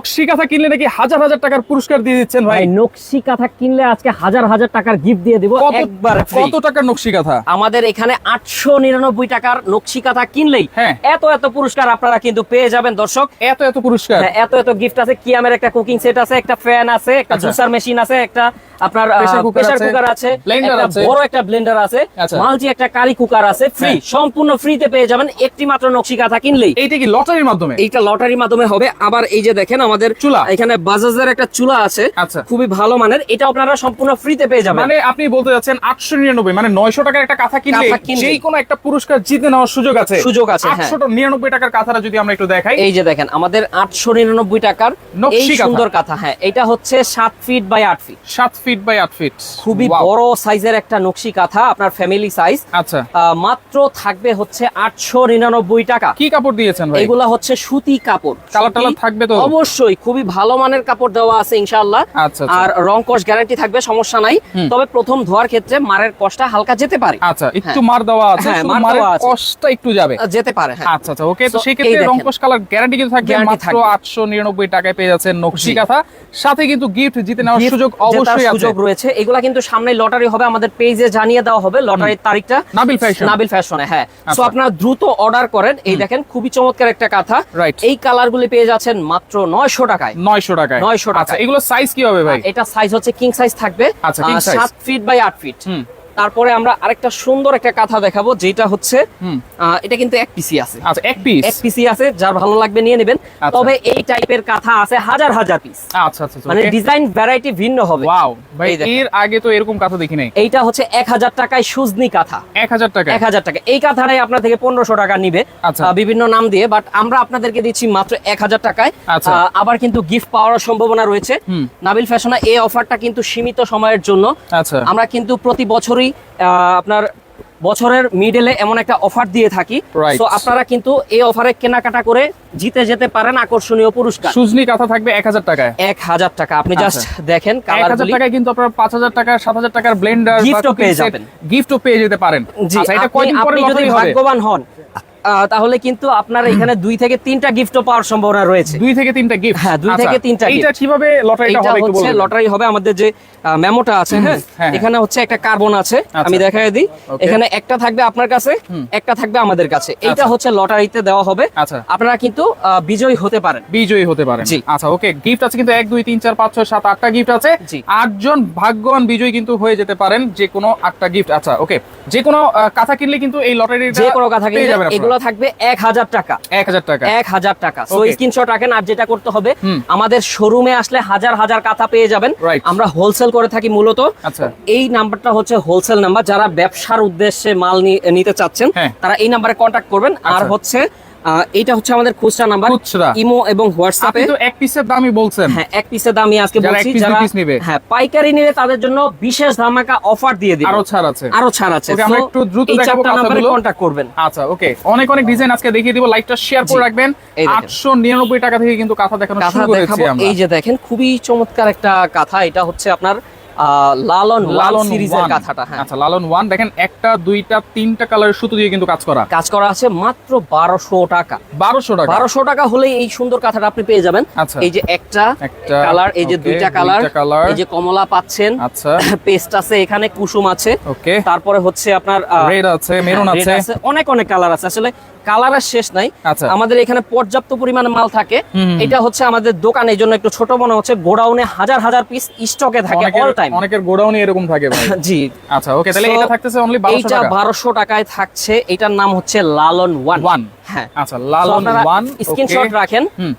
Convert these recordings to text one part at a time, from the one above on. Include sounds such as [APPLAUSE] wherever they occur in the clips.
নকশি কাঁথা কিনলে নাকি হাজার হাজার টাকার পুরস্কার দিয়ে দিচ্ছেন ভাই নকশি কাঁথা কিনলে আজকে হাজার হাজার টাকার গিফট দিয়ে দিব কত একবার কত টাকার নকশি কাঁথা আমাদের এখানে আটশো নিরানব্বই টাকার নকশি কাঁথা কিনলেই হ্যাঁ। এত এত পুরস্কার আপনারা কিন্তু পেয়ে যাবেন দর্শক এত এত পুরস্কার হ্যাঁ, এত এত গিফট আছে কিয়ামের একটা কুকিং সেট আছে একটা ফ্যান আছে একটা আচ্ছা। জুসার মেশিন আছে একটা আপনার প্রেসার কুকার আছে। বড় একটা ব্লেন্ডার আছে আচ্ছা। একটা কারি কুকার আছে ফ্রি হ্যাঁ। সম্পূর্ণ ফ্রিতে পেয়ে যাবেন একটি মাত্র নকশি কাঁথা কিনলেই এইটা কি লটারির মাধ্যমে এইটা লটারির মাধ্যমে হবে আবার এই যে দেখেন আমাদের চুলা। এখানে বাজাজের একটা চুলা আছে। আচ্ছা। খুবই ভালো মানের। এটা আপনারা সম্পূর্ণ ফ্রিতে পেয়ে যাবেন। মানে আপনি বলতে যাচ্ছেন আটশো নিরানব্বই মানে নয়শো টাকার একটা কাঁথা কিনলে। যেই কোনো একটা পুরস্কার জিতে নেওয়ার সুযোগ আছে। সুযোগ আছে, হ্যাঁ। আটশো নিরানব্বই টাকার কাঁথাটা যদি আমরা একটু দেখাই। এই যে দেখেন আমাদের আটশো নিরানব্বই টাকার এই সুন্দর কাঁথা হ্যাঁ। এটা হচ্ছে সাত ফিট বাই আট ফিট সাত ফিট বাই আট ফিট খুবই বড় সাইজের একটা নকশি কাঁথা আপনার ফ্যামিলি সাইজ আচ্ছা। মাত্র থাকবে হচ্ছে আটশো নিরানব্বই টাকা। কি কাপড় দিয়েছেন এগুলা হচ্ছে সুতি কাপড়। কালার টালার থাকবে তো? অবশ্যই খুবই ভালো মানের কাপড় দেওয়া আছে ইনশাআল্লাহ। আচ্ছা, আচ্ছা। আর রং কস গ্যারান্টি থাকবে সমস্যা নাই। তবে প্রথম ধোয়ার ক্ষেত্রে মারের কষ্টটা হালকা যেতে পারে। আচ্ছা একটু মার দেওয়া আছে হ্যাঁ, মারের কষ্টটা একটু যাবে। যেতে পারে হ্যাঁ। আচ্ছা আচ্ছা ওকে তো সেই ক্ষেত্রে দেখেন। রংকশ কালার গ্যারান্টি কিন্তু থাকবে মাত্র থাকবে। আটশো নিরানব্বই টাকায় পেয়ে যাচ্ছেন নকশি। কাঁথা সাথে কিন্তু গিফট জিতে নেওয়ার সুযোগ অবশ্যই আছে। সুযোগ রয়েছে। এগুলা কিন্তু সামনে লটারি হবে আমাদের পেজে জানিয়ে দেওয়া হবে। লটারির তারিখটা নাবিল ফ্যাশন নাবিল ফ্যাশনে হ্যাঁ। সো আচ্ছা। আপনারা দ্রুত অর্ডার করেন। এই দেখেন খুবই চমৎকার একটা কাঁথা. এই কালার গুলি পেয়ে যাচ্ছেন মাত্র নয়শো টাকায়। নয়শো টাকায়। 900 টাকা আচ্ছা এগুলো সাইজ কি হবে ভাই? এটা সাইজ হচ্ছে কিং সাইজ থাকবে। আচ্ছা। সাত ফিট বাই আট ফিট হুম। তারপরে আমরা আরেকটা সুন্দর একটা কাঁথা দেখাবো যেটা হচ্ছে এটা কিন্তু এক পিসি আছে। আচ্ছা এক পিস এক পিসি আছে যার ভালো লাগবে নিয়ে নেবেন। আচ্ছা। তবে এই টাইপের কাঁথা আছে হাজার হাজার পিস আচ্ছা আচ্ছা মানে ডিজাইন ভ্যারাইটি ভিন্ন হবে। ওয়াও ভাই এর আগে তো এরকম কাঁথা দেখি নাই। এইটা হচ্ছে এক হাজার টাকায় সুজনি কাঁথা। এক হাজার টাকা এক হাজার টাকা। এই কাঁথাটাই আপনার থেকে পনেরোশো টাকা নিবে আচ্ছা। বিভিন্ন নাম দিয়ে বাট আমরা আপনাদেরকে দিচ্ছি মাত্র এক হাজার টাকায়। আচ্ছা। আবার কিন্তু গিফট পাওয়ার সম্ভাবনা রয়েছে। নাবিল ফ্যাশনে এই অফারটা কিন্তু সীমিত সময়ের জন্য। আচ্ছা। আমরা কিন্তু প্রতি বছরই আপনার বছরের মিডলে এমন একটা অফার দিয়ে থাকি। তো আপনারা কিন্তু এই অফারে কেনাকাটা করে জিতে যেতে পারেন আকর্ষণীয় পুরস্কার। সুজনি কাঁথা থাকবে এক হাজার টাকায়। এক হাজার টাকা। আপনি আচ্ছা। জাস্ট দেখেন এক হাজার টাকায় কিন্তু আপনার পাঁচ হাজার টাকা সাত হাজার টাকার ব্লেন্ডার Gift-ও পেয়ে যাবেন। গিফটও পেয়ে যেতে পারেন। জি আচ্ছা আপনি- যদি ভাগ্যবান হন তাহলে কিন্তু আপনার এখানে দুই থেকে তিনটা গিফটও পাওয়ার সম্ভাবনা রয়েছে দুই থেকে তিনটা গিফট হ্যাঁ, দুই থেকে তিনটা এইটা gift। কীভাবে লটারিটা হবে একটু বলবেন লটারি হবে আমাদের যে মেমোটা আছে হ্যাঁ হ্যাঁ। এখানে হচ্ছে একটা কার্বন আছে আচ্ছা। আমি দেখাই দিই এখানে একটা থাকবে আপনার কাছে একটা থাকবে আমাদের কাছে এইটা আচ্ছা। হচ্ছে লটারিতে দেওয়া হবে আচ্ছা। আপনারা কিন্তু বিজয়ী হতে পারেন বিজয়ী হতে পারেন জি। আচ্ছা ওকে গিফট আছে কিন্তু এক দুই তিন চার পাঁচ ছয় সাত আটটা গিফট আছে। আটজন ভাগ্যবান বিজয়ী কিন্তু হয়ে যেতে পারেন যে কোনো আটটা গিফট আচ্ছা ওকে যে কোনো কাঁথা কিনলে কিন্তু এই লটারি যে কোনো কথা কিন্তু এগুলো থাকবে এক হাজার টাকা। এক হাজার টাকা। এক হাজার টাকা। তো স্ক্রিনশট রাখেন আর যেটা করতে হবে আমাদের শোরুমে আসলে হাজার হাজার কাঁথা পেয়ে যাবেন। আমরা হোলসেল করে থাকি মূলত। আচ্ছা। এই নাম্বারটা হচ্ছে হোলসেল নাম্বার যারা ব্যবসার উদ্দেশ্যে মাল নিতে চাচ্ছেন হ্যাঁ। তারা এই নাম্বারে কন্ট্যাক্ট করবেন। আর আচ্ছা। হচ্ছে এইটা হচ্ছে আমাদের খুচরা নাম্বার। খুচরা। ইমো এবং হোয়াটসঅ্যাপে। তো এক পিসের দামই বলছেন। হ্যাঁ এক পিসের দাম আমি আজকে বলছি যারা নিবে। হ্যাঁ পাইকারি নিলে তাদের জন্য বিশেষ ধামাকা অফার দিয়ে দিই আরও ছাড় আছে। আরও ছাড় আছে। Okay, আমরা একটু দ্রুত দেখাবো কাঁথাগুলো। করবেন। আচ্ছা ওকে অনেক অনেক ডিজাইন আজকে দেখিয়ে দিব। লাইকটা শেয়ার করে রাখবেন। এই দেখেন। আটশো নিরানব্বই টাকা থেকে কিন্তু কাঁথা দেখানো শুরু করেছি আমরা। এই যে দেখেন খুবই চমৎকার একটা কাঁথা। এটা হচ্ছে আপনার লালন লালন সিরিজের। কাঁথাটা হ্যাঁ। আচ্ছা লালন ওয়ান দেখেন একটা দুইটা তিনটা কালারের সুতো দিয়ে কিন্তু কাজ করা। কাজ করা আছে মাত্র বারোশো টাকা। বারোশো টাকা। বারোশো টাকা হলে এই সুন্দর কাঁথাটা আপনি পেয়ে যাবেন। আচ্ছা। এই যে একটা কালার এই যে দুইটা কালার এই যে কমলা পাচ্ছেন। আচ্ছা। [LAUGHS] পেস্ট আছে এখানে কুসুম আছে। ওকে তারপরে হচ্ছে আপনার রেড আছে মেরুন হ্যাঁ, আছে। অনেক অনেক কালার আছে। আসলে কালারের শেষ নাই। আচ্ছা। আমাদের এখানে পর্যাপ্ত পরিমাণে মাল থাকে। এটা হচ্ছে আমাদের দোকান এই জন্য একটু ছোট মনে হচ্ছে। গোডাউনে হাজার হাজার পিস স্টকে থাকে অল টাইম অনেকের গোডাউনে এরকম থাকে ভাই। [LAUGHS] জি। আচ্ছা ওকে তাহলে এটা থাকতেছে অনলি বারোশো এইটা টাকা। বারোশো টাকায় থাকছে এটার নাম হচ্ছে লালন ওয়ান। One। হ্যাঁ। আচ্ছা লালন ওয়ান স্ক্রিনশট রাখেন। হুম।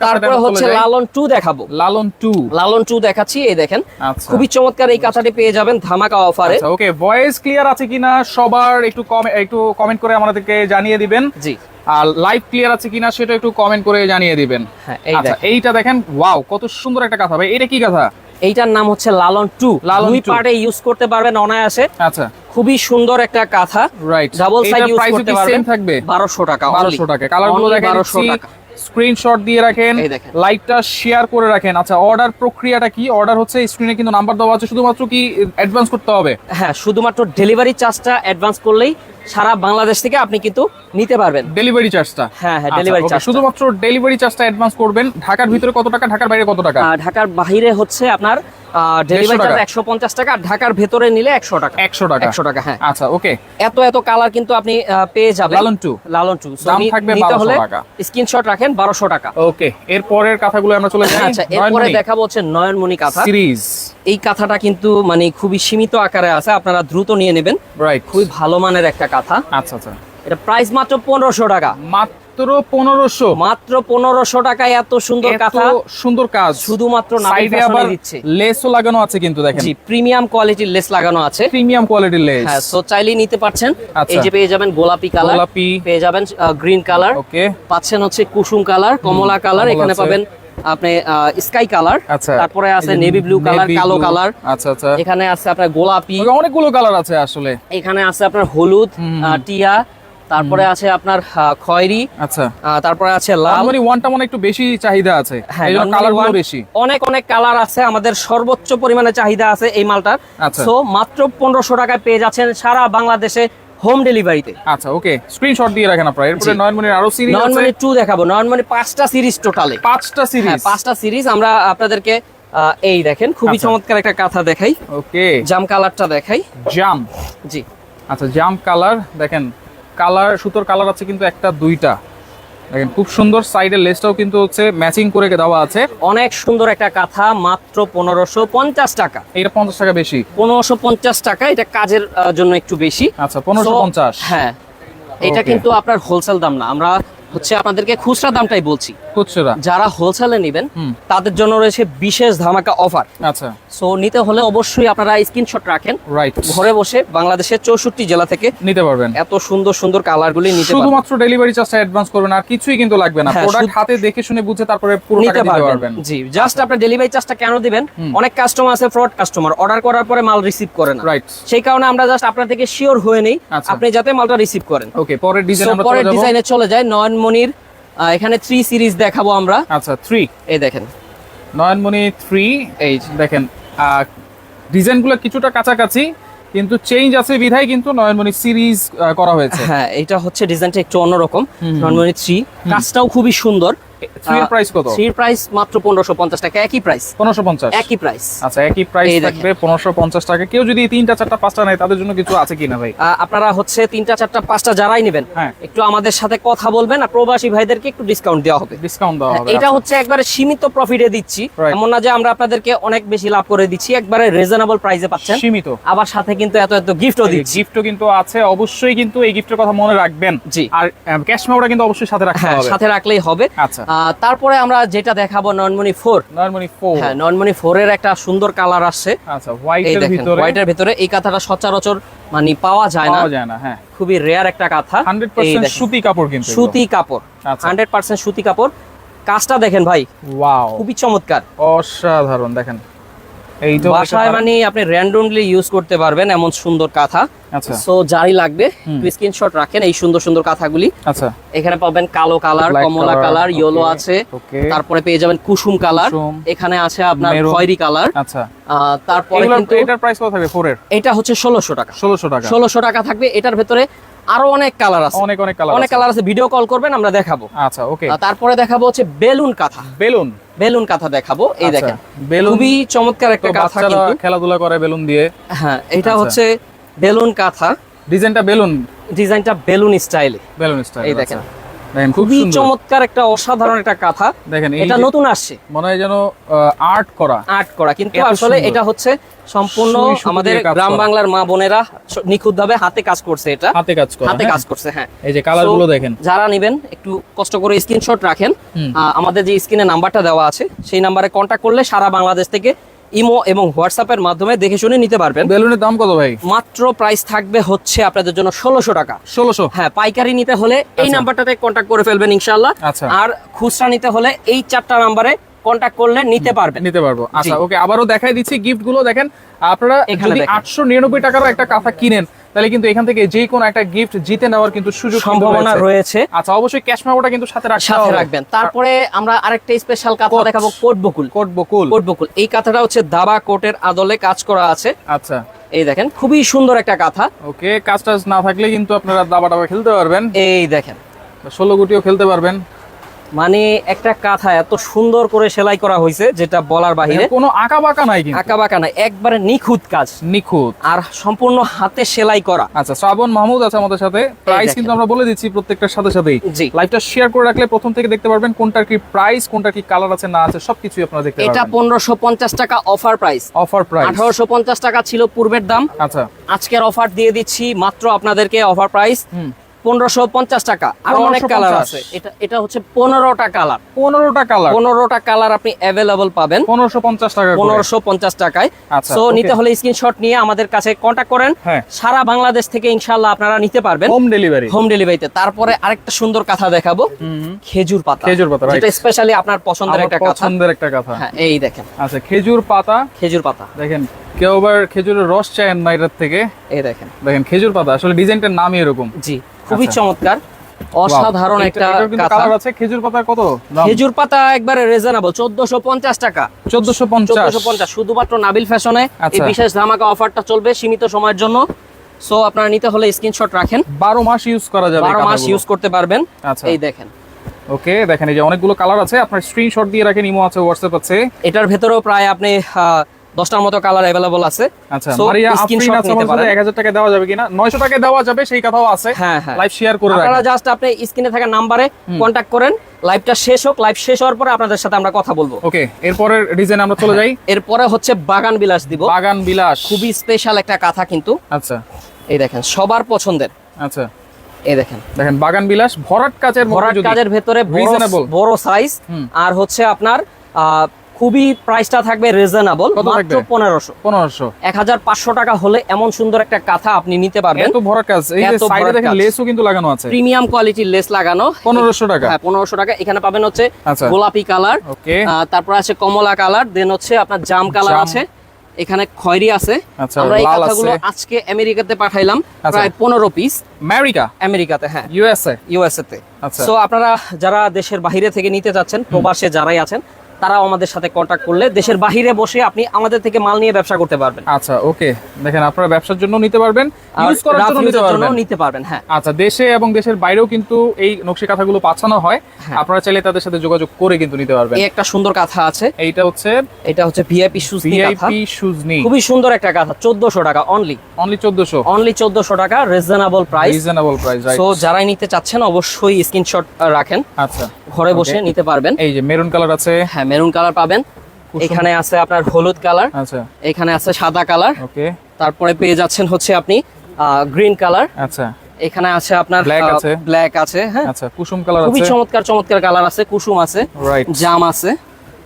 তারপরে হচ্ছে লালন টু দেখাবো। লালন টু। লালন টু দেখাচ্ছি এই দেখেন। আচ্ছা। খুবই চমৎকার এই কাঁথাটি পেয়ে যাবেন ধামাকা অফারে আচ্ছা ওকে ভয়েস ক্লিয়ার আছে কিনা সবার একটু একটু কমেন্ট করে আমাদেরকে জানিয়ে দিবেন। জি। আর লাইভ ক্লিয়ার আছে কিনা সেটা একটু কমেন্ট করে জানিয়ে দিবেন। হ্যাঁ আচ্ছা এইটা দেখেন ওয়াও কত সুন্দর একটা কথা ভাই। এটা কি কথা? এইটার নাম হচ্ছে লালন টু। লালন দুই পার্টে ইউজ করতে পারবেন অনায়াসে। আচ্ছা। খুবই সুন্দর একটা কাঁথা। রাইট ডাবল সাইড ইউজ করতে পারবেন। থাকবে? বারোশো টাকা 1200 টাকা। কালারগুলো দেখেন বারোশো দিচ্ছি। টাকা। স্ক্রিনশট দিয়ে রাখেন লাইকটা শেয়ার করে রাখেন। আচ্ছা অর্ডার প্রক্রিয়াটা কি? অর্ডার হচ্ছে স্ক্রিনে কিন্তু নাম্বার দেওয়া আছে শুধুমাত্র কি অ্যাডভান্স করতে হবে? হ্যাঁ শুধুমাত্র ডেলিভারি চার্জটা অ্যাডভান্স করলেই সারা বাংলাদেশ থেকে আপনি কিন্তু নিতে পারবেন। ডেলিভারি চার্জটা হ্যাঁ হ্যাঁ ডেলিভারি চার্জ শুধুমাত্র ডেলিভারি চার্জটা অ্যাডভান্স করবেন। ঢাকার ভিতরে কত টাকা? ঢাকার বাইরে কত টাকা? ঢাকার বাইরে হচ্ছে আপনার ডেলিভারি চার্জ একশো পঞ্চাশ টাকা আর ঢাকার ভেতরে নিলে একশো টাকা। একশো টাকা। একশো টাকা হ্যাঁ। আচ্ছা ওকে এত এত কালার কিন্তু আপনি পেয়ে যাবেন। লালন টু। লালন টু। দাম থাকবে নিতে 1200 টাকা। স্ক্রিনশট রাখেন বারোশো টাকা। ওকে এর পরের কথাগুলো আমরা চলে যাই। আচ্ছা এরপরে দেখাবো হচ্ছে নয়নমণি কাঁথা। সিরিজ এই কাঁথাটা কিন্তু মানে খুবই সীমিত আকারে আছে। আপনারা দ্রুত নিয়ে নেবেন। রাইট খুবই ভালো মানের একটা কাঁথা। আচ্ছা আচ্ছা। এটা প্রাইস মাত্র পনেরোশো টাকা। মাত্র পনেরোশো। মাত্র পনেরোশো টাকায় এত সুন্দর কাঁথা। সুন্দর কাজ। শুধুমাত্র সাইডে আবার লেসও লাগানো আছে কিন্তু দেখেন। জি প্রিমিয়াম কোয়ালিটির লেস লাগানো আছে। প্রিমিয়াম কোয়ালিটির লেস হ্যাঁ সো চাইলেই নিতে পারছেন। আচ্ছা। এই যে পেয়ে যাবেন গোলাপি কালার। গোলাপি। পেয়ে যাবেন গ্রিন কালার ওকে পাচ্ছেন হচ্ছে কুসুম কালার কমলা কালার। এখানে পাবেন আপনি স্কাই কালার আচ্ছা। তারপরে আছে নেভি ব্লু কালার কালো কালার আচ্ছা আচ্ছা। এখানে আছে আপনার গোলাপি। অনেকগুলো কালার আছে আসলে। এখানে আছে আপনার হলুদ টিয়া তারপরে আছে আপনার খয়েরি আচ্ছা। তারপরে আছে লাল। মানে ওয়ানটা মনে একটু বেশি চাহিদা আছে। হ্যাঁ এই জন্য normally কালারগুলো বেশি। অনেক অনেক কালার আছে আমাদের সর্বোচ্চ পরিমাণে চাহিদা আছে এই মালটার। আচ্ছা। সো মাত্র পনেরোশো টাকায় পেয়ে যাচ্ছেন সারা বাংলাদেশে হোম ডেলিভারিতে আচ্ছা ওকে স্ক্রিনশট দিয়ে রাখেন আপনারা। এরপরে নয়নমণির আরও সিরিজ নর্মালি টু দেখাবো। নর্মালি পাঁচটা সিরিজ টোটালে পাঁচটা হ্যাঁ সিরিজ পাঁচটা সিরিজ আমরা আপনাদেরকে এই দেখেন খুবই আচ্ছা। চমৎকার একটা কাঁথা দেখাই। ওকে জাম কালারটা দেখাই। জাম। জি। আচ্ছা জাম কালার দেখেন কালার সুতোর কালার আছে কিন্তু একটা দুইটা। দেখেন খুব সুন্দর সাইডের লেসটাও কিন্তু হচ্ছে ম্যাচিং করে দেওয়া আছে। অনেক সুন্দর একটা কাঁথা মাত্র পনেরোশো পঞ্চাশ টাকা। এটা পঞ্চাশ টাকা বেশি? পনেরোশো পঞ্চাশ টাকা এটা কাজের জন্য একটু বেশি। আচ্ছা পনেরোশো পঞ্চাশ। হ্যাঁ এটা কিন্তু আপনার হোলসেল দাম না। আমরা হচ্ছে আপনাদেরকে খুচরা দামটাই বলছি। খুচরা। যারা হোলসেলে নেবেন। তাদের জন্য রয়েছে বিশেষ ধামাকা অফার আচ্ছা। সো নিতে হলে অবশ্যই আপনারা স্ক্রিনশট রাখেন। রাইট ঘরে বসে বাংলাদেশের চৌষট্টি জেলা থেকে নিতে পারবেন। এত সুন্দর সুন্দর কালারগুলি নিতে শুধুমাত্র ডেলিভারি চার্জটা অ্যাডভান্স করবেন আর কিছুই কিন্তু লাগবে না। হ্যাঁ, প্রোডাক্ট হাতে দেখে শুনে বুঝে তারপরে পুরো টাকা নিতে পারবেন। জি জাস্ট আপনার ডেলিভারি চার্জটা কেন দিবেন? অনেক কাস্টমার আছে ফ্রড কাস্টমার অর্ডার করার পরে মাল রিসিভ করে না। রাইট সেই কারণে আমরা জাস্ট আপনার থেকে শিওর হয়ে নেই আচ্ছা। আপনি যাতে মালটা রিসিভ করেন। ওকে পরের ডিজাইন আমরা পরের ডিজাইনে চলে যায় নয়নমণির এখানে থ্রি সিরিজ দেখাবো আমরা। আচ্ছা থ্রি এই দেখেন। নয়নমণি থ্রি এই। দেখেন ডিজাইনগুলো কিছুটা কাছাকাছি কিন্তু চেঞ্জ আছে বিধায় কিন্তু নয়নমণি সিরিজ করা হয়েছে। হ্যাঁ এটা হচ্ছে ডিজাইনটা একটু অন্যরকম। নয়নমণি থ্রি কাজটাও খুবই সুন্দর। 3 এর প্রাইস কত? থ্রির প্রাইস মাত্র পনেরোশো পঞ্চাশ টাকা। একই প্রাইস 1550 একই প্রাইস আচ্ছা একই প্রাইস থাকবে 1550 টাকা। কেউ যদি তিনটা চারটা পাঁচটা নেয় তাদের জন্য কিছু আছে কিনা ভাই? আপনারা হচ্ছে তিনটা চারটা পাঁচটা যারাই নেবেন হ্যাঁ। একটু আমাদের সাথে কথা বলবেন আর প্রবাসী ভাইদেরকে একটু ডিসকাউন্ট দেওয়া হবে। ডিসকাউন্ট দেওয়া হ্যাঁ, হবে এটা হচ্ছে একবারে সীমিত প্রফিটে দিচ্ছি। এমন না যে আমরা আপনাদেরকে অনেক বেশি লাভ করে দিচ্ছি একবারে রিজনেবল প্রাইসে পাচ্ছেন। সীমিত। আবার সাথে কিন্তু এত এত গিফটও দিচ্ছি। গিফটও কিন্তু আছে অবশ্যই কিন্তু এই গিফটের কথা মনে রাখবেন। জি। আর ক্যাশ মেমোটা কিন্তু অবশ্যই সাথে রাখতে হ্যাঁ হবে। সাথে রাখলেই হবে। আচ্ছা। তারপরে আমরা যেটা দেখাবো ননমনি ফোর। নর্মনি ফোর। হ্যাঁ ননমনি ফোর এর একটা সুন্দর কালার আসছে। আচ্ছা হোয়াইটের ভিতরে। হোয়াইটের ভিতরে এই কাঁথাটা সচরাচর মানে পাওয়া যায় না। পাওয়া যায় না হ্যাঁ। খুবই রেয়ার একটা কাঁথা। হান্ড্রেড 100% সুতি কাপড় কিন্তু সুতি কাপড়। আচ্ছা। হান্ড্রেড পার্সেন্ট সুতি কাপড়। কাজটা দেখেন ভাই। ওয়াও খুবই চমৎকার। অসাধারণ দেখেন। বাসায় মানে আপনি র্যান্ডমলি ইউজ করতে পারবেন এমন সুন্দর কাঁথা। আচ্ছা। সো যারই লাগবে স্ক্রিনশট রাখেন এই সুন্দর সুন্দর কাঁথাগুলি। আচ্ছা। এখানে পাবেন কালো কালার কমলা কালার ইয়েলো আছে। তারপরে পেয়ে যাবেন কুসুম কালার এখানে আছে আপনার। খয়েরি কালার আচ্ছা। তারপরে কিন্তু এটার প্রাইস কত থাকবে 4 এর? এটা হচ্ছে ষোলোশো টাকা। 1600 টাকা। ষোলোশো টাকা থাকবে। এটার ভেতরে আরও অনেক কালার আছে। অনেক অনেক কালার অনেক কালার আছে ভিডিও কল করবেন আমরা দেখাবো। আচ্ছা ওকে তারপরে দেখাবো হচ্ছে বেলুন কাঁথা। বেলুন। বেলুন কাঁথা দেখাবো এই দেখেন। বেলুন খুবই চমৎকার একটা কাঁথা কিন্তু। খেলাধুলা করে বেলুন দিয়ে। হ্যাঁ এটা আচ্ছা। হচ্ছে বেলুন কাঁথা। ডিজাইনটা বেলুন। ডিজাইনটা বেলুন স্টাইলে বেলুন স্টাইল এই দেখেন। দেখেন খুবই চমৎকার একটা অসাধারণ একটা কাঁথা। দেখেন এটা নতুন আসছে। মনে হয় যেন আর্ট করা। আর্ট করা কিন্তু আসলে এটা হচ্ছে সম্পূর্ণ আমাদের গ্রাম বাংলার মা বোনেরা নিখুঁত ভাবে হাতে কাজ করছে এটা। হাতে কাজ করা হাতে হ্যাঁ? কাজ করছে হ্যাঁ। এই যে কালারগুলো দেখেন। যারা নেবেন একটু কষ্ট করে স্ক্রিনশট রাখেন। আমাদের যে স্ক্রিনে নাম্বারটা দেওয়া আছে সেই নাম্বারে কন্ট্যাক্ট করলে সারা বাংলাদেশ থেকে ইমো এবং হোয়াটসঅ্যাপের মাধ্যমে দেখে শুনে নিতে পারবেন। বেলুনের দাম কত ভাই? মাত্র প্রাইস থাকবে হচ্ছে আপনাদের জন্য ষোলোশো টাকা। ষোলোশো? হ্যাঁ পাইকারি নিতে হলে এই আচ্ছা। নাম্বারটাতে কন্ট্যাক্ট করে ফেলবেন ইনশাল্লাহ আচ্ছা। আর খুচরা নিতে হলে এই চারটা নাম্বারে কন্ট্যাক্ট করলে নিতে পারবেন। নিতে পারব। আচ্ছা ওকে আবারও দেখাই দিচ্ছি গিফটগুলো। দেখেন আপনারা এখানে যদি আটশো নিরানব্বই টাকারও একটা কাঁথা কিনেন তাহলে কিন্তু এখান থেকে যে কোনো একটা গিফট জিতে নেওয়ার কিন্তু সুযোগ সম্ভাবনা রয়েছে। আচ্ছা অবশ্যই ক্যাশ মেমোটা কিন্তু সাথে সাথে রাখবেন। তারপরে আমরা আরেকটা স্পেশাল কাঁথা কোট। দেখাবো কোট বকুল। কোট বকুল। কোট বকুল। এই কাঁথাটা হচ্ছে দাবা কোটের আদলে কাজ করা আছে। আচ্ছা। এই দেখেন খুবই সুন্দর একটা কাঁথা। ওকে কাজ টাজ না থাকলে কিন্তু আপনারা দাবা টাবা খেলতে পারবেন। এই দেখেন। ষোলো গুটিও খেলতে পারবেন। মানে একটা কাঁথা এত সুন্দর করে সেলাই করা হয়েছে যেটা বলার বাহিরে। কোনো আঁকা বাঁকা নাই আঁকা বাঁকা নাই একবারে নিখুঁত কাজ। নিখুঁত। আর সম্পূর্ণ হাতে সেলাই করা। আচ্ছা শ্রাবণ মাহমুদ আছে আমাদের সাথে। প্রাইস কিন্তু আমরা বলে দিচ্ছি প্রত্যেকটার সাথে সাথেই। জি। লাইভটা শেয়ার করে রাখলে প্রথম থেকে দেখতে পারবেন কোনটার কি প্রাইস কোনটার কি কালার আছে না আছে সবকিছুই আপনারা দেখতে এটা পারবেন। পনেরোশো পঞ্চাশ টাকা অফার প্রাইস অফার প্রাইস আঠারোশো পঞ্চাশ টাকা ছিল পূর্বের দাম। আচ্ছা। আজকের অফার দিয়ে দিচ্ছি মাত্র আপনাদেরকে অফার প্রাইস পনেরোশো পঞ্চাশ টাকা। আর অনেক কালার আছে। এটা এটা হচ্ছে পনেরোটা কালার পনেরোটা কালার পনেরোটা কালার আপনি অ্যাভেলেবল পাবেন। পনেরোশো পঞ্চাশ টাকা পনেরোশো পঞ্চাশ টাকায়। নিতে হলে স্ক্রিনশট নিয়ে আমাদের কাছে কন্ট্যাক্ট করেন। সারা বাংলাদেশ থেকে ইনশাল্লাহ আপনারা নিতে পারবেন। হোম ডেলিভারি হোম ডেলিভারিতে তারপরে আরেকটা সুন্দর কথা দেখাবো। খেজুর পাতা। খেজুর পাতা, যেটা স্পেশালি আপনার পছন্দের একটা কথা। পছন্দের একটা কথা। হ্যাঁ এই দেখেন। আচ্ছা খেজুর পাতা। খেজুর পাতা। দেখেন কেউ আবার খেজুরের রস চায় না এটার থেকে। এই দেখেন। দেখেন খেজুর পাতা। আসলে ডিজাইনটার নামই এরকম। জি। খুবই আচ্ছা। চমৎকার। অসাধারণ একটা কালার আছে খেজুর পাতার কত খেজুর পাতা একবারে রিজনেবল চোদ্দশো পঞ্চাশ টাকা। চোদ্দশো পঞ্চাশ। চোদ্দশো পঞ্চাশ শুধুমাত্র নাবিল ফ্যাশনে এই আচ্ছা। বিশেষ ধামাকা অফারটা চলবে সীমিত সময়ের জন্য। সো আপনারা নিতে হলে স্ক্রিনশট রাখেন। বারো মাস ইউজ করা যাবে বারো মাস ইউজ করতে পারবেন। আচ্ছা। এই দেখেন। ওকে দেখেন এই যে অনেকগুলো কালার আছে আপনার স্ক্রিনশট দিয়ে রাখেন ইমো আছে হোয়াটসঅ্যাপ আছে। এটার ভেতরেও প্রায় আপনি দশটার মতো কালার অ্যাভেলেবল আছে। আচ্ছা So, মারিয়া screenshot আফরিন আছে নিতে আমাদের সাথে পারেন। 1000 টাকা দেওয়া যাবে কিনা? 900 টাকা দেওয়া যাবে সেই কথাও আছে। হ্যাঁ হ্যাঁ। লাইভ শেয়ার করে আপনারা জাস্ট আপনি স্ক্রিনে থাকা নাম্বারে কন্ট্যাক্ট করেন। লাইভটা শেষ হোক লাইভ শেষ হওয়ার পরে আপনাদের সাথে আমরা কথা বলব। ওকে এরপরের ডিজাইন আমরা চলে যাই। এরপরে হচ্ছে বাগান বিলাস দিব। বাগান বিলাস। খুবই স্পেশাল একটা কাঁথা কিন্তু। আচ্ছা। এই দেখেন সবার পছন্দের। আচ্ছা। এই দেখেন। দেখেন বাগান বিলাস ভরাট ভরাট কাজের ভেতরে বড়- সাইজ আর হচ্ছে আপনার আহ, খুবই প্রাইসটা থাকবে রিজনেবল মাত্র থাকবে? পনেরোশো। 1500 এক হাজার পাঁচশো টাকা হলে এমন সুন্দর একটা কাঁথা আপনি নিতে পারবেন। এত ভরাট কাজ। এই যে সাইডে দেখেন লেসও কিন্তু লাগানো আছে। প্রিমিয়াম কোয়ালিটির লেস লাগানো। 1500 টাকা। হ্যাঁ পনেরোশো টাকা। এখানে পাবেন হচ্ছে আচ্ছা। গোলাপি কালার। ওকে। তারপর আছে কমলা কালার দেন হচ্ছে আপনার জাম কালার আছে। এখানে খয়রি আছে। আচ্ছা, আমরা এই কাঁথাগুলো আজকে আমেরিকাতে পাঠাইলাম আচ্ছা। প্রায় পনেরো পিস আমেরিকা? আমেরিকাতে হ্যাঁ। ইউএসএ ইউএসএ তে। আচ্ছা। সো আপনারা যারা দেশের বাইরে থেকে নিতে যাচ্ছেন প্রবাসে যারাই আছেন তারাও আমাদের সাথে কন্ট্যাক্ট করলে দেশের বাইরে বসে আপনি আমাদের থেকে মাল নিয়ে ব্যবসা করতে পারবেন। আচ্ছা ওকে। দেখেন আপনারা ব্যবসার জন্য নিতে পারবেন ইউজ করার জন্য নিতে পারবেন। নিতে পারবেন হ্যাঁ। আচ্ছা দেশে এবং দেশের বাইরেও কিন্তু এই নকশি কাঁথাগুলো পাঠানো হয়। হ্যাঁ। আপনারা চাইলে তাদের সাথে যোগাযোগ করে কিন্তু নিতে পারবেন। এই একটা সুন্দর কাঁথা আছে। এইটা হচ্ছে এটা হচ্ছে ভিআইপি শুজ ভিআইপি সুজনি খুবই সুন্দর একটা কাঁথা চোদ্দশো টাকা অনলি অনলি 1400 অনলি চোদ্দশো টাকা reasonable price reasonable price right so যারাই নিতে চাচ্ছেন অবশ্যই স্ক্রিনশট রাখেন। আচ্ছা। ঘরে বসে নিতে পারবেন। এই যে মেরুন কালার আছে। হ্যাঁ মেরুন কালার পাবেন। এখানে আছে আপনার হলুদ কালার। আচ্ছা। এখানে আছে সাদা কালার। ওকে। তারপরে পেয়ে যাচ্ছেন হচ্ছে আপনি গ্রিন কালার। আচ্ছা। এখানে আছে আপনার Black আছে। ব্ল্যাক আছে হ্যাঁ। আচ্ছা কুসুম কালার আছে। খুবই চমৎকার চমৎকার কালার আছে কুসুম আছে রাইট জাম আছে।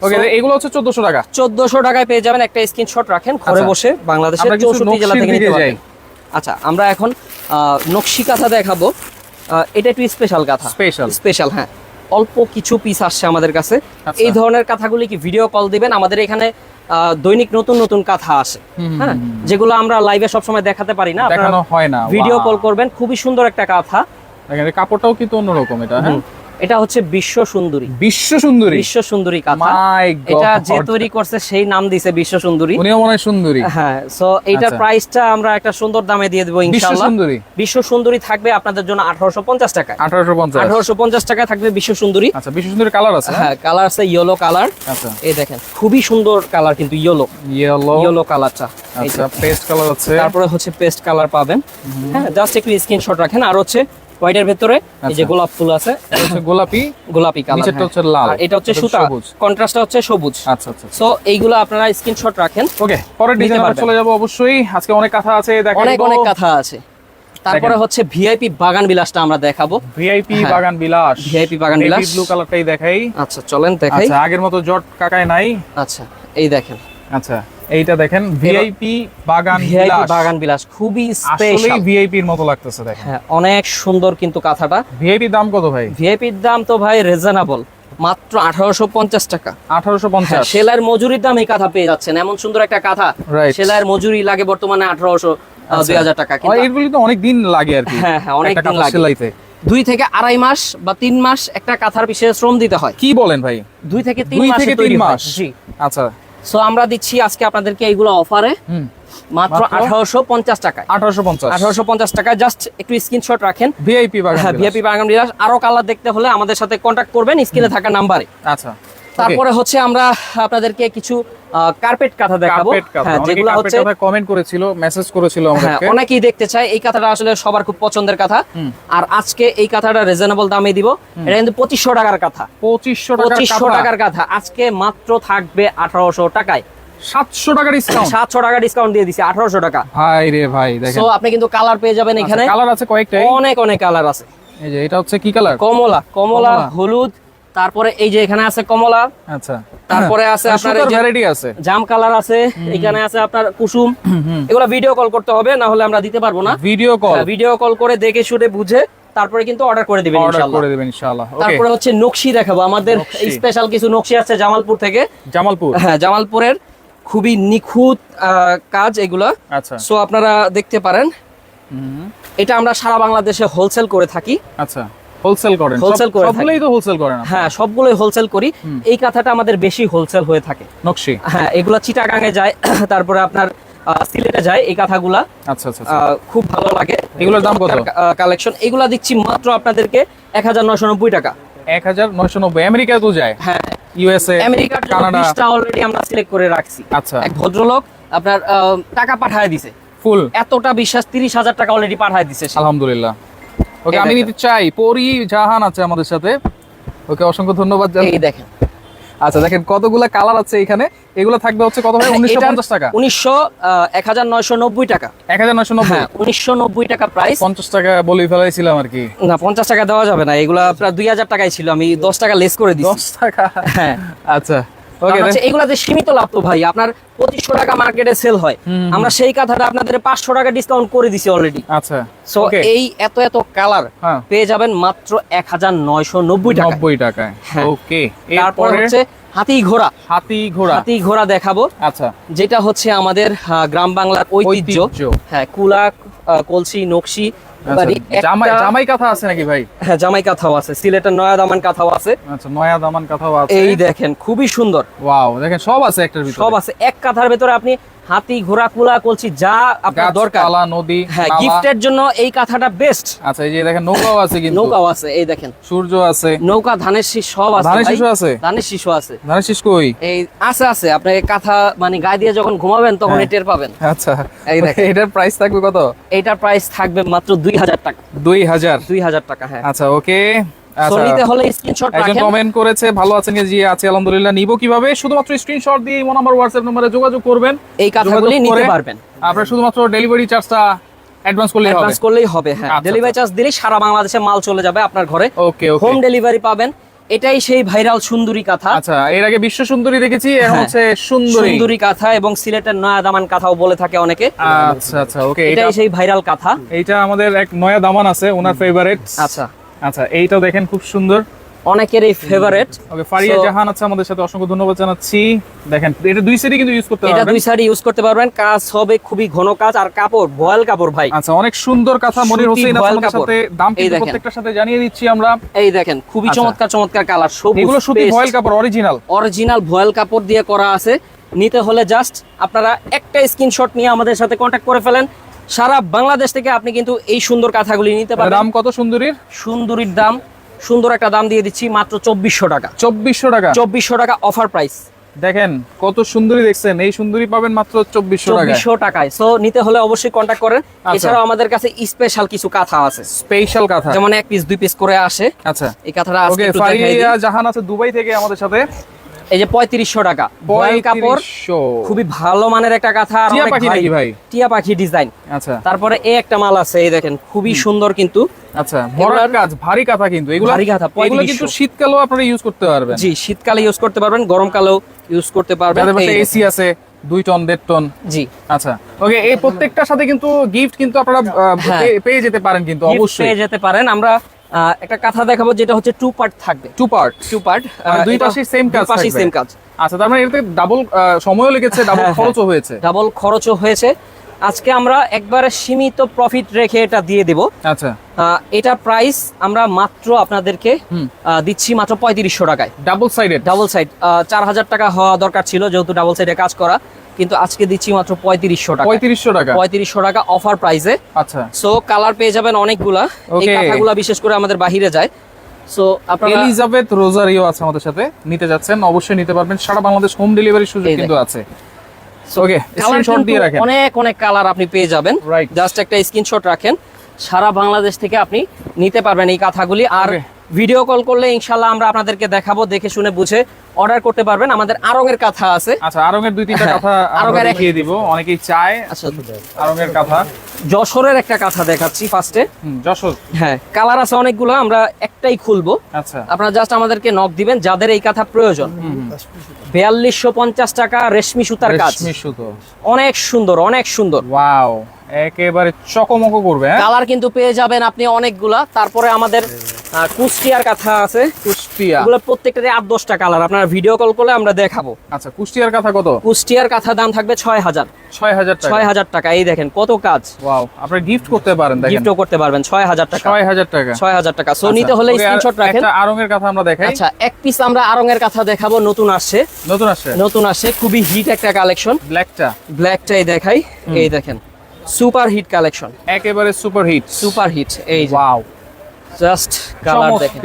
ওকে এগুলো হচ্ছে 1400 টাকা। চোদ্দশো টাকায় পেয়ে যাবেন একটা স্ক্রিনশট রাখেন ঘরে আচ্ছা। বসে বাংলাদেশের আমরা কিছু চৌষট্টি জেলা থেকে নিতে পারবেন। আচ্ছা আমরা এখন নকশি কাঁথা দেখাবো। এটা একটু স্পেশাল কাঁথা। স্পেশাল স্পেশাল হ্যাঁ। অল্প কিছু পিস আসছে আমাদের কাছে। আচ্ছা। এই ধরনের কাঁথাগুলি কি ভিডিও কল দিবেন? আমাদের এখানে আহ, দৈনিক নতুন নতুন কাঁথা আসে। হ্যাঁ? যেগুলো আমরা লাইভে সবসময় দেখাতে পারি না। হয় না। ভিডিও কল করবেন। খুবই সুন্দর একটা কাঁথা। কাপড়টাও কিন্তু অন্যরকম এটা হ্যাঁ। এটা হচ্ছে বিশ্ব সুন্দরী। বিশ্ব সুন্দরী। বিশ্ব সুন্দরী কাঁথা। এটা যে তৈরি করছে সেই নাম দিছে বিশ্ব সুন্দরী। উনিও মনে হয় সুন্দরী। হ্যাঁ সো এইটার আচ্ছা। প্রাইসটা আমরা একটা সুন্দর দামে দিয়ে দেবো বিশ্ব ইনশাআল্লাহ। সুন্দরী। বিশ্ব সুন্দরী থাকবে আপনাদের জন্য আঠারোশো পঞ্চাশ টাকা 1850 আঠারোশো পঞ্চাশ টাকা থাকবে বিশ্ব সুন্দরী। আচ্ছা বিশ্ব সুন্দরী কালার আছে হ্যাঁ কালার আছে ইয়েলো কালার। আচ্ছা। এই দেখেন খুবই সুন্দর কালার কিন্তু ইয়েলো। ইয়েলো। ইয়েলো কালারটা। আচ্ছা পেস্ট কালার আছে। তারপরে হচ্ছে পেস্ট কালার পাবেন। হ্যাঁ জাস্ট একটু স্ক্রিনশট রাখেন। আর হচ্ছে হোয়াইটের ভেতরে এই যে আচ্ছা। গোলাপ ফুল আছে গোলাপি গোলাপি কালার নিচেরটা হচ্ছে লাল। এটা হচ্ছে সুতা। কন্ট্রাস্টটা হচ্ছে সবুজ। আচ্ছা আচ্ছা সো এইগুলো আপনারা স্ক্রিনশট রাখেন ওকে পরের ডিজাইন। চলে যাব অবশ্যই। আজকে অনেক কথা আছে দেখাবো। অনেক অনেক কথা আছে। তারপরে হচ্ছে ভিআইপি বাগান বিলাসটা আমরা দেখাবো। ভিআইপি হ্যাঁ। বাগান বিলাস। VIP বাগান বিলাস। ব্লু কালারটাই দেখাই। আচ্ছা চলেন দেখাই। আচ্ছা আগের মতো জট কাকায় নাই। আচ্ছা এই দেখেন। আচ্ছা। এইটা দেখেন ভিআইপি বাগান ভিআইপি বাগান বিলাস খুবই স্পেশাল ভিআইপি এর মতো লাগতেছে দেখেন। হ্যাঁ অনেক সুন্দর কিন্তু কাঁথাটা। ভিআইপি দাম কত ভাই? ভিআইপির দাম তো ভাই রিজনেবল মাত্র আঠারোশো পঞ্চাশ টাকা। 1850 হ্যাঁ, সেলাইয়ের মজুরির দাম এই কাঁথা পেয়ে যাচ্ছেন। এমন সুন্দর একটা কাঁথা. সেলাইয়ের মজুরি লাগে বর্তমানে আঠারোশো দুই হাজার টাকা এগুলি তো অনেক দিন লাগে আর কি। হ্যাঁ, হ্যাঁ, অনেক দিন লাগে। সেলাইতে। দুই থেকে আড়াই মাস বা তিন মাস একটা কাঁথার পিছিয়ে শ্রম দিতে হয়। কি বলেন ভাই? দুই থেকে তিন দুই মাসে থেকে তিন মাস। জি। আচ্ছা। সো আমরা দিচ্ছি আজকে আপনাদেরকে এইগুলো অফারে মাত্র? আঠারোশো পঞ্চাশ টাকায়। আঠারোশো পঞ্চাশ। আঠারোশো পঞ্চাশ টাকায় জাস্ট একটু স্ক্রিনশট রাখেন। ভিআইপি বাগান হ্যাঁ। ভিআইপি বাগান বিলাস। আরও কালার দেখতে হলে আমাদের সাথে কন্ট্যাক্ট করবেন স্ক্রিনে থাকা নাম্বারে আচ্ছা। তারপরে হচ্ছে আমরা আপনাদেরকে কিছু কার্পেট কাঁথা দেখাবো। হ্যাঁ যেগুলো হচ্ছে কমেন্ট করেছিল মেসেজ করেছিল হ্যাঁ আমাদেরকে। অনেকেই দেখতে চায় এই কাঁথাটা আসলে সবার খুব পছন্দের কাঁথা। আর আজকে এই কাঁথাটা রিজনেবল দামে দিব। এটা কিন্তু পঁচিশশো টাকার কাঁথা। পঁচিশশো টাকার পঁচিশশো টাকার কাঁথা। আজকে মাত্র থাকবে আঠারোশো টাকায়। সাতশো টাকা ডিসকাউন্ট সাতশো টাকা ডিসকাউন্ট দিয়ে দিছি আঠারোশো টাকা। ভাই রে ভাই দেখেন। সো আপনি কিন্তু কালার পেয়ে যাবেন এখানে। কালার আছে কয়েকটাই। অনেক অনেক কালার আছে। এই যে এটা হচ্ছে কি কালার কমলা কমলা কমলা। হলুদ তারপরে এই যে এখানে আছে কমলা আচ্ছা। তারপরে আছে আপনার এই ভ্যারাইটি আছে। জাম কালার আছে এখানে আছে আপনার কুসুম। এগুলো ভিডিও কল করতে হবে না হলে আমরা দিতে পারব না। ভিডিও কল ভিডিও কল করে দেখে শুনে বুঝে তারপরে কিন্তু অর্ডার করে দিবেন অর্ডার ইনশাআল্লাহ। করে দেবেন ইনশাআল্লাহ। তারপরে হচ্ছে নকশি দেখাবো আমাদের স্পেশাল কিছু নকশি আছে জামালপুর থেকে। জামালপুর? হ্যাঁ জামালপুরের খুবই নিখুঁত কাজ এগুলা। আচ্ছা। সো আপনারা দেখতে পারেন। এটা আমরা সারা বাংলাদেশে হোলসেল করে থাকি। আচ্ছা। হোলসেল করেন। Wholesale করে সবগুলোই তো হোলসেল করেন হ্যাঁ সবগুলোই হোলসেল করি। এই কাঁথাটা আমাদের বেশি হোলসেল হয়ে থাকে। নকশি। হ্যাঁ এগুলো চিটাগাঙে যায় [COUGHS] তারপরে আপনার সিলেটে যায় এই কাঁথাগুলা। আচ্ছা আচ্ছা আচ্ছা। খুব ভালো লাগে। এগুলোর দাম কত? কালেকশন এগুলা দিচ্ছি মাত্র আপনাদেরকে এক হাজার নয়শো নব্বই টাকা। এক হাজার নয়শো নব্বই। আমেরিকা তো যায়। হ্যাঁ। ইউএসএ আমেরিকার কানাডা। অলরেডি আমরা সিলেক্ট করে রাখছি। আচ্ছা। এক ভদ্রলোক আপনার টাকা পাঠায় দিছে। ফুল। এতটা বিশ্বাস তিরিশ হাজার টাকা অলরেডি পাঠায় দিছে আলহামদুলিল্লাহ। ওকে আমি নিতে চাই। পরি জাহান আছে আমাদের সাথে। ওকে অসংখ্য ধন্যবাদ। এই দেখেন। আচ্ছা দেখেন কতগুলা কালার আছে এখানে? এগুলো থাকবে হচ্ছে কত ভাই? উনিশশো পঞ্চাশ টাকা। উনিশশো এক হাজার নয়শো নব্বই টাকা। এক হাজার নয়শো নব্বই হ্যাঁ উনিশশো নব্বই টাকা প্রাইস পঞ্চাশ টাকা বলে ফেলাইছিলাম আর কি। না পঞ্চাশ টাকা দেওয়া যাবে না। এগুলা প্রায় দুই হাজার টাকাই ছিল। আমি দশ টাকা লেস করে দিচ্ছি দশ টাকা? হ্যাঁ। আচ্ছা। সীমিত লাভ তো ভাই আপনার পঁচিশশো টাকা মার্কেটে সেল হয়। আমরা সেই কথাটা আপনাদের পাঁচশো টাকা ডিসকাউন্ট করে দিছি অলরেডি আচ্ছা সো এই এত এত কালার হ্যাঁ। পেয়ে যাবেন মাত্র এক হাজার নয়শো নব্বই টাকা নব্বই টাকায়। হ্যাঁ। ওকে তারপর হচ্ছে হাতি ঘোড়া। হাতি ঘোড়া। হাতি ঘোড়া দেখাবো। আচ্ছা। যেটা হচ্ছে আমাদের গ্রাম বাংলার ঐতিহ্য। হ্যাঁ কুলা কলসি নকশি জামাই কাঁথা আছে নাকি ভাই? হ্যাঁ জামাই কাঁথাও আছে সিলেটের নয়া দামান কাঁথাও আছে। আচ্ছা নয়া দামান কাঁথাও আছে। এই দেখেন খুবই সুন্দর। ওয়াও দেখেন সব আছে একটার ভিতরে। সব আছে এক কাঁথার ভেতরে আপনি হাতি ঘোড়া কুলা কলসি যা আপনার দরকার। গাছপালা নদী হ্যাঁ গিফটের জন্য এই কাঁথাটা বেস্ট আচ্ছা এই যে দেখেন নৌকাও আছে কিন্তু। নৌকাও আছে এই দেখেন। সূর্য আছে। নৌকা ধানের শীষ সব আছে ধানের। শিশু আছে? ধানের শিশু আছে। ধানের শীষ কই? এই আছে আছে। আপনি কাঁথা মানে গায়ে দিয়ে যখন ঘুমাবেন তখন হ্যাঁ। টের পাবেন। আচ্ছা। এই দেখেন। এটার প্রাইস থাকবে কত? এইটার প্রাইস থাকবে মাত্র দুই হাজার টাকা। দুই হাজার। দুই হাজার টাকা হ্যাঁ। আচ্ছা ওকে আচ্ছা। হলে স্ক্রিনশট একজন কমেন্ট করেছে ভালো আছেন? জি? আছে আলহামদুলিল্লাহ নিব কীভাবে? শুধুমাত্র স্ক্রিনশট দিয়ে নাম্বার হোয়াটসঅ্যাপ নম্বরে যোগাযোগ করবেন এই কাঁথাগুলি নিতে পারবেন। আপনার শুধুমাত্র ডেলিভারি চার্জটা অ্যাডভান্স করলেই হবে। অ্যাডভান্স করলেই হবে হ্যাঁ। আচ্ছা, ডেলিভারি চার্জ দিলেই সারা বাংলাদেশে মাল চলে যাবে আপনার ঘরে। ওকে ওকে হোম ডেলিভারি পাবেন। এটাই সেই ভাইরাল সুন্দরী কাঁথা। আচ্ছা এর আগে বিশ্ব সুন্দরী দেখেছি এখন হ্যাঁ। হচ্ছে সুন্দরী। সুন্দরী কাঁথা এবং সিলেটের নয়া দামান কাঁথাও বলে থাকে অনেকে। আচ্ছা আচ্ছা ওকে এটাই সেই ভাইরাল কাঁথা। এইটা আমাদের এক নয়া দামান আছে ওনার ফেভারিট আচ্ছা। আচ্ছা এইটাও দেখেন খুব সুন্দর। অনেকের এই ফেভারিট ওকে ফারিয়া জাহান আছে আমাদের সাথে অসংখ্য ধন্যবাদ জানাচ্ছি। দেখেন এটা দুই কিন্তু ইউজ করতে এটা দুই সাইড ইউজ করতে পারবেন। কাজ হবে খুবই ঘন কাজ আর কাপড় ভয়েল কাপড় ভাই। আচ্ছা অনেক সুন্দর কথা মনির হোসেন সাথে। দাম কিন্তু প্রত্যেকটার সাথে জানিয়ে দিচ্ছি আমরা। এই দেখেন খুবই আচ্ছা। চমৎকার চমৎকার কালার সবুজ এগুলো সুতি ভয়েল কাপড় অরিজিনাল অরিজিনাল ভয়েল কাপড় দিয়ে করা আছে। নিতে হলে জাস্ট আপনারা একটা স্ক্রিনশট নিয়ে আমাদের সাথে কন্ট্যাক্ট করে ফেলেন। সারা বাংলাদেশ থেকে আপনি কিন্তু এই সুন্দর কাঁথাগুলি নিতে পারবেন। দাম কত সুন্দরীর? সুন্দরীর দাম সুন্দর একটা দাম দিয়ে দিচ্ছি মাত্র চব্বিশশো টাকা। চব্বিশশো টাকা? চব্বিশশো টাকা অফার প্রাইস দেখেন কত সুন্দরী দেখছেন এই সুন্দরী পাবেন মাত্র চব্বিশশো টাকা চব্বিশশো টাকায়। সো নিতে হলে অবশ্যই কন্ট্যাক্ট করেন। আচ্ছা। এছাড়াও আমাদের কাছে স্পেশাল কিছু কাঁথা আছে। স্পেশাল কথা। যেমন এক পিস দুই পিস করে আসে। আচ্ছা। এই কাঁথাটা আজকে জাহান আছে দুবাই থেকে আমাদের সাথে। এই যে পঁয়ত্রিশশো টাকা। ভয়েল কাপড় খুবই ভালো মানের একটা কাঁথা টিয়া পাখি নাকি ভাই? টিয়া পাখি ডিজাইন আচ্ছা। তারপরে এই একটা মাল আছে এই দেখেন খুবই সুন্দর কিন্তু। আচ্ছা বড় কাজ ভারী কাঁথা কিন্তু। এগুলো ভারী কাঁথা, এগুলো কিন্তু শীতকালেও আপনারা ইউজ করতে পারবেন। জি শীতকালে ইউজ করতে পারবেন গরমকালেও ইউজ করতে পারবেন। এসি আছে দুই টন দেড় টন জি। আচ্ছা ওকে এই প্রত্যেকটার সাথে কিন্তু গিফট কিন্তু আপনারা হ্যাঁ। পেয়ে যেতে পারেন কিন্তু অবশ্যই। পেয়ে যেতে পারেন। আমরা একটা কাঁথা দেখাবো যেটা হচ্ছে টু পার্ট থাকবে। টু পার্ট টু পার্ট দুই পাশেই same কাজ থাকবে। সেম কাজ। আচ্ছা তার মানে এটাতে ডাবল সময়ও লেগেছে ডাবল হ্যাঁ, খরচও হয়েছে। ডাবল খরচও হয়েছে। আজকে আমরা একবারে সীমিত প্রফিট রেখে এটা দিয়ে দেব। আচ্ছা। এটা প্রাইস আমরা মাত্র আপনাদেরকে দিচ্ছি মাত্র পঁয়ত্রিশশো টাকায়। ডাবল সাইডেড ডাবল সাইড চার হাজার টাকা হওয়া দরকার ছিল যেহেতু ডাবল সাইডে কাজ করা। কিন্তু আজকে দিচ্ছি মাত্র পঁয়ত্রিশশো টাকা। পঁয়ত্রিশশো টাকা? পঁয়ত্রিশশো টাকা অফার প্রাইসে আচ্ছা। সো কালার পেয়ে যাবেন অনেকগুলা। এই কাঁথাগুলা বিশেষ করে আমাদের বাহিরে যায়। সো আপনারা এলিজাবেথ রোজারিও আছে আমাদের সাথে। নিতে যাচ্ছেন অবশ্যই নিতে পারবেন। সারা বাংলাদেশ হোম ডেলিভারি সুযোগ কিন্তু আছে। ওকে স্ক্রিনশট দিয়ে রাখেন। অনেক অনেক কালার আপনি পেয়ে যাবেন। জাস্ট একটা স্ক্রিনশট রাখেন। সারা বাংলাদেশ থেকে আপনি নিতে পারবেন এই কাঁথাগুলি। আর. ভিডিও কল করলে ইনশাল্লাহ আমরা আপনাদেরকে দেখাবো দেখে শুনে বুঝে অর্ডার করতে পারবেন। আমাদের আরঙের কাঁথা আছে। আচ্ছা আরঙের দুই তিনটা হ্যাঁ, কথা আরঙের দেখিয়ে দিব। অনেকেই চায় আচ্ছা আরঙের কথা। যশোরের একটা কাঁথা দেখাচ্ছি ফার্স্টে যশোর। হ্যাঁ কালার আছে অনেকগুলো আমরা একটাই খুলবো। আচ্ছা। আপনারা জাস্ট আমাদেরকে নক দিবেন যাদের এই কাঁথা প্রয়োজন। বিয়াল্লিশশো পঞ্চাশ টাকা রেশমি সুতার কাজ। রেশমি সুতো। অনেক সুন্দর অনেক সুন্দর। ওয়াও একেবারে চকমক করবে হ্যাঁ? কালার কিন্তু পেয়ে যাবেন আপনি অনেকগুলা। তারপরে আমাদের কুষ্টিয়ার কাঁথা আছে। কুষ্টিয়া। এগুলো প্রত্যেকটাতে আট দশটা কালার আপনারা ভিডিও কল করলে আমরা দেখাবো। আচ্ছা কুষ্টিয়ার কথা কত? কুষ্টিয়ার কাঁথা দাম থাকবে ছয় হাজার। ছয় হাজার টাকা। ছয় হাজার টাকা। এই দেখেন কত কাজ। ওয়াও আপনি গিফট করতে পারেন দেখেন। গিফটও করতে পারবেন ছয় হাজার টাকা। ছয় হাজার টাকা। ছয় হাজার টাকা। সো আচ্ছা, নিতে হলে স্ক্রিনশট রাখেন। আরঙের কথা আমরা দেখাই। আচ্ছা এক পিস আমরা আরঙের কাঁথা দেখাবো নতুন আসছে। নতুন আসছে? নতুন আসছে খুবই হিট একটা কালেকশন ব্ল্যাকটা ব্ল্যাকটাই দেখাই। এই দেখেন। Super hit collection. একেবারে সুপার হিট। সুপার হিট এই ওয়াও জাস্ট কালার দেখেন।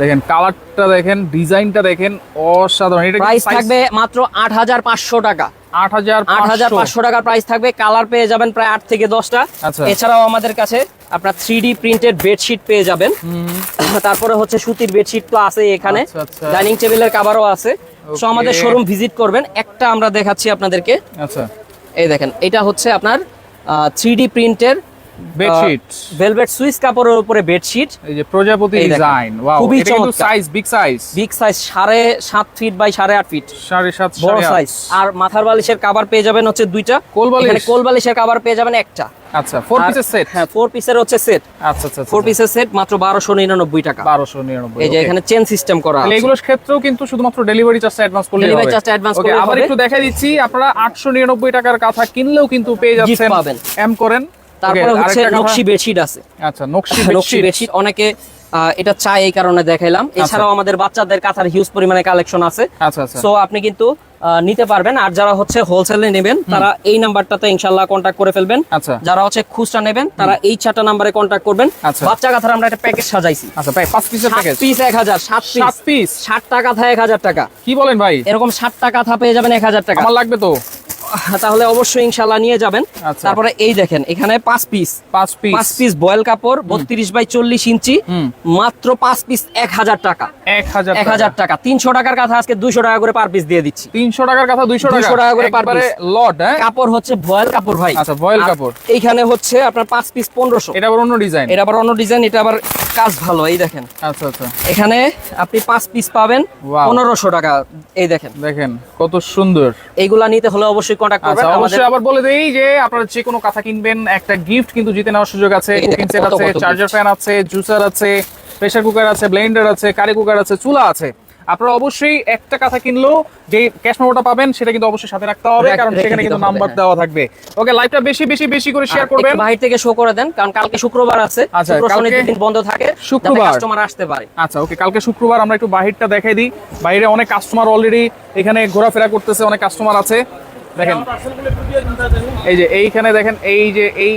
দেখেন কালারটা দেখেন ডিজাইনটা দেখেন অসাধারণ। এটা প্রাইস থাকবে মাত্র আট হাজার পাঁচশো টাকা। আট হাজার আট হাজার পাঁচশো টাকার প্রাইস থাকবে। কালার পেয়ে যাবেন প্রায় আট থেকে দশটা। আচ্ছা। এছাড়াও আমাদের কাছে আপনার থ্রি ডি প্রিন্টেড বেডশিট পেয়ে যাবেন। তারপরে হচ্ছে সুতির বেডশিট তো আছে এখানে। ডাইনিং টেবিলের কাভারও আছে। সো আমাদের শোরুম ভিজিট করবেন। একটা আমরা দেখাচ্ছি আপনাদেরকে। আচ্ছা। এই দেখেন এটা হচ্ছে আপনার থ্রি প্রিন্টের বেডশিট ভেলভেট সুইস কাপড়ের উপরে বেডশিট এই যে প্রজাপতি ডিজাইন ওয়াও খুবই চমৎকার। Size big size big size সাড়ে সাত ফিট বাই সাড়ে আট ফিট সাড়ে সাত বড় সাইজ আর মাথার বালিশের কাভার পেয়ে যাবেন হচ্ছে দুইটা। কোল বালিশ? এখানে কোল বালিশের কাভার পেয়ে যাবেন একটা। আচ্ছা ফোর পিসের সেট হ্যাঁ ফোর পিসের হচ্ছে সেট আচ্ছা আচ্ছা ফোর পিসের সেট মাত্র বারোশো নিরানব্বই টাকা। বারোশো নিরানব্বই এই যে এখানে চেন সিস্টেম করা আছে। এগুলোর ক্ষেত্রেও কিন্তু শুধুমাত্র ডেলিভারি চার্জটা অ্যাডভান্স করলে Delivery হবে। charge টা advance ওকে করলেই আবার একটু দেখাই দিচ্ছি আপনারা 899 টাকার কাঁথা কিনলেও কিন্তু পেয়ে যাচ্ছেন পাবেন। এম করেন তারপরে হচ্ছে নকশি বেডশিট আছে। আচ্ছা নকশি [LAUGHS] নকশি বেডশিট। অনেকে এটা চাই এই কারণে দেখাইলাম। এছাড়াও আমাদের বাচ্চাদের কাঁথার হিউজ পরিমাণে কালেকশন আছে। আচ্ছা আচ্ছা। সো আপনি কিন্তু নিতে পারবেন। আর যারা হচ্ছে হোলসেলে নেবেন তারা এই নাম্বারটাতে ইনশাল্লাহ কন্ট্যাক্ট করে ফেলবেন। আচ্ছা। যারা হচ্ছে খুচরা নেবেন তারা এই চারটা নাম্বারে কন্ট্যাক্ট করবেন। আচ্ছা। বাচ্চা কাঁথার আমরা একটা প্যাকেজ সাজাইছি। আচ্ছা ভাই পাঁচ পিসের প্যাকেজ পিস এক হাজার সাত পিস সাত পিস ষাটটা কাঁথা এক হাজার টাকা। কি বলেন ভাই? এরকম ষাটটা কাঁথা পেয়ে যাবেন এক হাজার টাকা। আমার লাগবে তো। তাহলে অবশ্যই ইনশাল্লাহ নিয়ে যাবেন। আচ্ছা। তারপরে এই দেখেন এখানে পাঁচ পিস পাঁচ পিস পাঁচ পিস বয়েল কাপড় বত্রিশ বাই চল্লিশ ইঞ্চি মাত্র পাঁচ পিস এক হাজার টাকা। এক হাজার এক হাজার টাকা। তিনশো টাকার কাঁথা আজকে দুইশো টাকা করে পার পিস দিয়ে দিচ্ছি। তিনশো টাকার কথা দুইশো 200 টাকা করে একবারে piece। লট হ্যাঁ? কাপড় হচ্ছে ভয়েল কাপড় ভাই। আচ্ছা, আর কাপড়। এইখানে হচ্ছে আপনার পাঁচ পিস পনেরোশো। এটা আবার অন্য ডিজাইন এটা আবার অন্য ডিজাইন এটা আবার কাজ ভালো এই দেখেন। আচ্ছা আচ্ছা। এখানে আপনি পাঁচ পিস পাবেন পনেরোশো টাকা। এই দেখেন। দেখেন কত সুন্দর। এইগুলা নিতে হলে অবশ্যই কন্ট্যাক্ট করবেন আচ্ছা অবশ্যই আবার বলে দেই যে আপনারা যে কোনো কাঁথা কিনবেন একটা গিফট কিন্তু জিতে নেওয়ার সুযোগ আছে কুকিং সেট আছে চার্জার ফ্যান আছে জুসার আছে প্রেসার কুকার আছে ব্লেন্ডার আছে কারি কুকার আছে চুলা আছে। আপনারা অবশ্যই একটা কাঁথা কিনলেও যে ক্যাশ মেমোটা পাবেন সেটা কিন্তু অবশ্যই সাথে রাখতে হবে কারণ সেখানে কিন্তু নাম্বার হ্যাঁ। দেওয়া থাকবে। ওকে লাইভটা বেশি বেশি বেশি করে শেয়ার করবেন। বাহির থেকে শো করে দেন কারণ কালকে শুক্রবার আছে আচ্ছা, কালকে- দুদিন বন্ধ থাকে শুক্রবার। কাস্টমার আসতে পারে। আচ্ছা ওকে কালকে শুক্রবার আমরা একটু বাহিরটা দেখাই দিই। বাইরে অনেক কাস্টমার অলরেডি এখানে ঘোরাফেরা করতেছে অনেক কাস্টমার আছে। দেখেন, এই যে এইখানে দেখেন, এই যে এই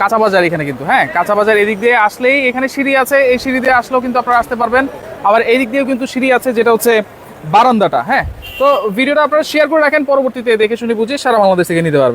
কাঁচা বাজার এখানে কিন্তু হ্যাঁ কাঁচা বাজার এদিক দিয়ে আসলেই এখানে সিঁড়ি আছে, এই সিঁড়ি দিয়ে আসলেও কিন্তু আপনারা আসতে পারবেন। আবার এই দিক দিয়েও কিন্তু সিঁড়ি আছে, যেটা হচ্ছে বারান্দাটা হ্যাঁ। তো ভিডিওটা আপনারা শেয়ার করে রাখেন, পরবর্তীতে দেখে শুনে বুঝে সারা বাংলাদেশ থেকে নিতে পারবেন।